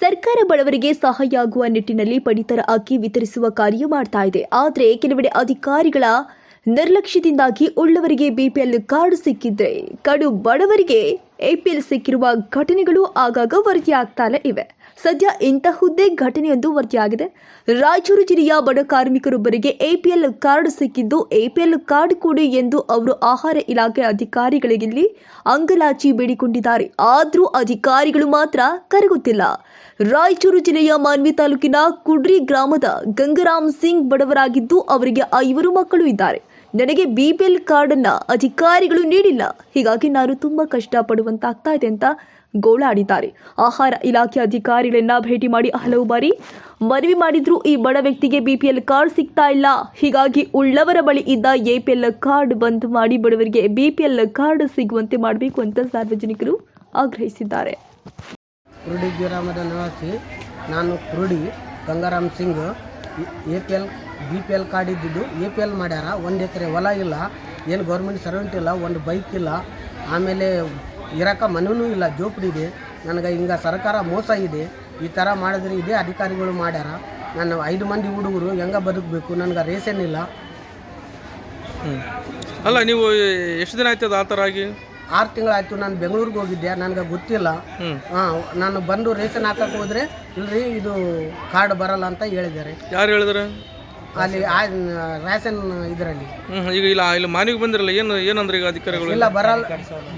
ಸರ್ಕಾರ ಬಡವರಿಗೆ ಸಹಾಯ ಆಗುವ ನಿಟ್ಟಿನಲ್ಲಿ ಪಡಿತರ ಅಕ್ಕಿ ವಿತರಿಸುವ ಕಾರ್ಯ ಮಾಡ್ತಾ ಇದೆ. ಆದರೆ ಕೆಲವೆಡೆ ಅಧಿಕಾರಿಗಳ ನಿರ್ಲಕ್ಷ್ಯದಿಂದಾಗಿ ಉಳ್ಳವರಿಗೆ ಬಿಪಿಎಲ್ ಕಾರ್ಡ್ ಸಿಕ್ಕಿದ್ರೆ ಕಡು ಬಡವರಿಗೆ ಎಪಿಎಲ್ ಸಿಕ್ಕಿರುವ ಘಟನೆಗಳು ಆಗಾಗ ವರದಿಯಾಗ್ತಾನೆ ಇವೆ. ಸದ್ಯ ಇಂತಹುದ್ದೇ ಘಟನೆಯೊಂದು ವರದಿಯಾಗಿದೆ. ರಾಯಚೂರು ಜಿಲ್ಲೆಯ ಬಡ ಕಾರ್ಮಿಕರೊಬ್ಬರಿಗೆ ಎಪಿಎಲ್ ಕಾರ್ಡ್ ಸಿಕ್ಕಿದ್ದು ಎಪಿಎಲ್ ಕಾರ್ಡ್ ಕೊಡಿ ಎಂದು ಅವರು ಆಹಾರ ಇಲಾಖೆ ಅಧಿಕಾರಿಗಳಿಗೆ ಅಂಗಲಾಚಿ ಬೇಡಿಕೊಂಡಿದ್ದಾರೆ. ಆದರೂ ಅಧಿಕಾರಿಗಳು ಮಾತ್ರ ಕರಗುತ್ತಿಲ್ಲ. ರಾಯಚೂರು ಜಿಲ್ಲೆಯ ಮಾನ್ವಿ ತಾಲೂಕಿನ ಕುಡ್ರಿ ಗ್ರಾಮದ ಗಂಗರಾಮ್ ಸಿಂಗ್ ಬಡವರಾಗಿದ್ದು ಅವರಿಗೆ ಐವರು ಮಕ್ಕಳು ಇದ್ದಾರೆ. ನನಗೆ ಬಿಪಿಎಲ್ ಕಾರ್ಡ್ ಅನ್ನ ಅಧಿಕಾರಿಗಳು ನೀಡಿಲ್ಲ. ಹೀಗಾಗಿ ನಾನು ತುಂಬಾ ಕಷ್ಟಪಡುವಂತಾಗ್ತಾ ಇದೆ ಅಂತ ಗೋಳಾಡಿದ್ದಾರೆ. ಆಹಾರ ಇಲಾಖೆ ಅಧಿಕಾರಿಗಳನ್ನ ಭೇಟಿ ಮಾಡಿ ಹಲವು ಬಾರಿ ಮನವಿ ಮಾಡಿದ್ರು. ಈ ಬಡ ವ್ಯಕ್ತಿಗೆ ಬಿಪಿಎಲ್ ಕಾರ್ಡ್ ಸಿಗ್ತಾ ಇಲ್ಲ. ಹೀಗಾಗಿ ಉಳ್ಳವರ ಬಳಿ ಇದ್ದ ಎಪಿಎಲ್ ಕಾರ್ಡ್ ಬಂದ್ ಮಾಡಿ ಬಡವರಿಗೆ ಬಿಪಿಎಲ್ ಕಾರ್ಡ್ ಸಿಗುವಂತೆ ಮಾಡಬೇಕು ಅಂತ ಸಾರ್ವಜನಿಕರು ಆಗ್ರಹಿಸಿದ್ದಾರೆ. ನಿವಾಸಿ ನಾನು Kurudi Gangaram Singh A P L B P L card ಇದ್ದಿದ್ದು ಎ ಪಿ ಎಲ್ ಮಾಡ್ಯಾರ. ಒಂದು ಎಕರೆ ಹೊಲ ಇಲ್ಲ ಏನು ಗೌರ್ಮೆಂಟ್ ಸರ್ವೆಂಟ್ ಇಲ್ಲ ಒಂದು ಬೈಕ್ ಇಲ್ಲ. ಆಮೇಲೆ ಇರಕ್ಕೆ ಮನೂ ಇಲ್ಲ ಜೋಪಡಿ ಇದೆ. ನನಗೆ ಹಿಂಗೆ ಸರ್ಕಾರ ಮೋಸ ಇದೆ. ಈ ಥರ ಮಾಡಿದ್ರೆ ಇದೇ ಅಧಿಕಾರಿಗಳು ಮಾಡ್ಯಾರ. ನಾನು ಐದು ಮಂದಿ ಹುಡುಗರು ಹೆಂಗೆ ಬದುಕಬೇಕು? ನನಗೆ ರೇಷನ್ ಇಲ್ಲ. ಅಲ್ಲ ನೀವು ಎಷ್ಟು ದಿನ ಆಯ್ತದ ಆ ಥರ ಆಗಿ? ಆರು ತಿಂಗಳಾಯ್ತು ನಾನು ಬೆಂಗಳೂರಿಗೆ ಹೋಗಿದ್ದೆ ನನಗೆ ಗೊತ್ತಿಲ್ಲ. ಹಾಂ ನಾನು ಬಂದು ರೇಷನ್ ಹಾಕಕ್ಕೆ ಹೋದರೆ ಇಲ್ರಿ ಇದು ಕಾರ್ಡ್ ಬರಲ್ಲ ಅಂತ ಹೇಳಿದ್ದಾರೆ. ಯಾರು ಹೇಳಿದ್ರು? ಅಲ್ಲಿ ಆ ರೇಷನ್ ಇದರಲ್ಲಿ. ಈಗ ಇಲ್ಲ ಇಲ್ಲಿ ಮಾನಿಗೆ ಬಂದಿರಲ್ಲ ಏನು ಏನಂದ್ರೆ ಈಗ ಅಧಿಕಾರಿಗಳು? ಇಲ್ಲ ಬರಲ್ಲ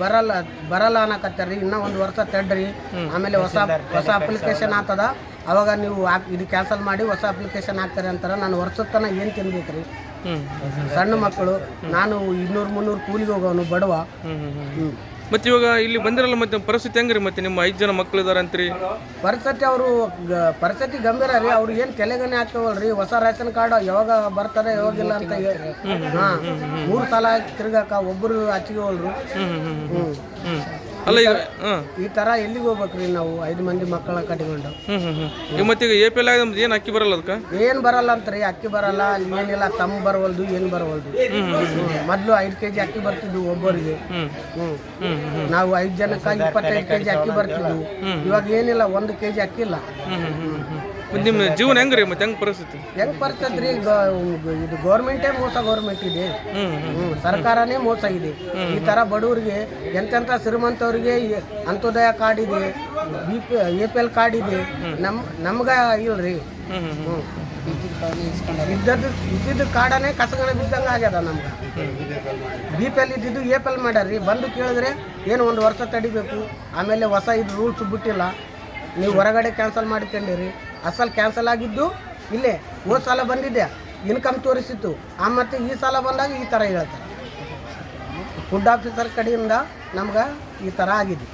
ಬರಲ್ಲ ಬರಲ್ಲ ಅನ್ನಕತ್ತಾರ್ರಿ. ಇನ್ನೂ ಒಂದು ವರ್ಷ ತಡ್ರಿ. ಆಮೇಲೆ ಹೊಸ ಹೊಸ ಅಪ್ಲಿಕೇಶನ್ ಆಗ್ತದ. ಅವಾಗ ನೀವು ಇದು ಕ್ಯಾನ್ಸಲ್ ಮಾಡಿ ಹೊಸ ಅಪ್ಲಿಕೇಶನ್ ಹಾಕ್ತಾರೆ ಅಂತಾರೆ. ನಾನು ವರ್ಷದ ತನಕ ಏನು ತಿನ್ಬೇಕ್ರಿ? ಸಣ್ಣ ಮಕ್ಕಳು ನಾನು ಇನ್ನೂರು ಮುನ್ನೂರು ಕೂಲಿಗೆ ಹೋಗೋನು ಬಡವ. ಮತ್ತೆ ಇವಾಗ ಇಲ್ಲಿ ಬಂದಿರಲ್ಲ ಮತ್ತೆ ಪರಿಸ್ಥಿತಿ ಹೆಂಗ್ರಿ ಮತ್ತೆ ನಿಮ್ಮ ಐದು ಜನ ಮಕ್ಳು ಇದಾರೆ ಅಂತೀರಿ? ಪರಿಸ್ಥಿತಿ ಅವರು ಪರಿಸ್ಥಿತಿ ಗಂಭೀರ ರೀ. ಅವ್ರಿಗೆ ಏನು ತಲೆಗನೆ ಹಾಕ್ತವಲ್ರಿ ಹೊಸ ರೇಷನ್ ಕಾರ್ಡ್ ಯಾವಾಗ ಬರ್ತಾರೆ ಯಾವಾಗಿಲ್ಲ ಅಂತ ಹಾಂ ಮೂರು ಸಲ ತಿರ್ಗಾಕ ಒಬ್ಬರು ಹಚ್ಚಿಗೆವಲ್ರು ಹ್ಞೂ ಅಲ್ಲ ಈಗ ಹಾಂ. ಈ ತರ ಎಲ್ಲಿಗೆ ಹೋಗ್ಬೇಕ್ರಿ ನಾವು ಐದು ಮಂದಿ ಮಕ್ಕಳ ಕಟ್ಕೊಂಡು ಹ್ಞೂ ಹ್ಞೂ ಹ್ಮ್. ಈಗ ಮತ್ತೆ ಈಗ ಎ ಪಿ ಎಲ್ ಆಗಿ ಏನು ಅಕ್ಕಿ ಬರಲ್ಲ ಅದಕ್ಕೆ ಏನು ಬರಲ್ಲ ಅಂತ್ರಿ ಅಕ್ಕಿ ಬರಲ್ಲ ಏನಿಲ್ಲ ತಮ್ಮ ಬರವಲ್ದು ಏನ್ ಬರವಲ್ದು. ಮೊದಲು ಐದು ಕೆಜಿ ಅಕ್ಕಿ ಬರ್ತಿದ್ವು ಒಬ್ಬರಿಗೆ. ಹ್ಞೂ ಹ್ಮ್ ಹ್ಮ್ ನಾವು ಐದು ಜನಕ್ಕೆ ಇಪ್ಪತ್ತೈದು ಕೆಜಿ ಅಕ್ಕಿ ಬರ್ತಿದ್ವು. ಇವಾಗ ಏನಿಲ್ಲ ಒಂದು ಕೆಜಿ ಅಕ್ಕಿ ಇಲ್ಲ. ಮತ್ತೆ ನಿಮ್ಮ ಜೀವನ ಹೆಂಗ್ರಿ ಮತ್ತೆ ಹೆಂಗ್ ಪರಿಸ್ಥಿತಿ? ಹೆಂಗ್ ಬರ್ತದ್ರಿ ಇದು ಗೌರ್ಮೆಂಟೇ ಮೋಸ ಗೌರ್ಮೆಂಟ್ ಇದೆ. ಹ್ಮ್ ಸರ್ಕಾರನೇ ಮೋಸ ಇದೆ. ಈ ತರ ಬಡವರಿಗೆ ಎಂತೆಂಥ ಶ್ರೀಮಂತವ್ರಿಗೆ ಈ ಅಂತ್ಯೋದಯ ಕಾರ್ಡ್ ಇದೆ B P A P L card ಇದೆ. ನಮ್ ನಮ್ಗ ಇಲ್ರಿ. ಹ್ಮ್ ಹ್ಮ್ ಹ್ಮ್. ಹ್ಮ್. ಇದ್ದದ್ದು ಇದ್ದಿದ್ದು ಕಾಡನೇ ಕಸಗಳ ಬಿದ್ದಂಗೆ ಆಗ್ಯದ ನಮ್ಗೆ. ಬಿ ಪಿ ಎಲ್ ಇದ್ದಿದ್ದು ಎ ಪಿ ಎಲ್ ಮಾಡ್ಯಾರ್ರಿ. ಬಂದು ಕೇಳಿದ್ರೆ ಏನು ಒಂದು ವರ್ಷ ತಡಿಬೇಕು. ಆಮೇಲೆ ಹೊಸ ಇದು ರೂಲ್ಸ್ ಬಿಟ್ಟಿಲ್ಲ. ನೀವು ಹೊರಗಡೆ ಕ್ಯಾನ್ಸಲ್ ಮಾಡ್ಕೊಂಡಿರಿ. ಅಸಲ್ ಕ್ಯಾನ್ಸಲ್ ಆಗಿದ್ದು, ಇಲ್ಲೇ, ಹೋದ ಸಾಲ ಬಂದಿದ್ದೆ ಇನ್ಕಮ್ ತೋರಿಸಿತ್ತು. ಆ ಮತ್ತೆ ಈ ಸಾಲ ಬಂದಾಗ ಈ ಥರ ಹೇಳ್ತಾರೆ. ಫುಡ್ ಆಫೀಸರ್ ಕಡೆಯಿಂದ ನಮ್ಗೆ ಈ ಥರ ಆಗಿದೆ.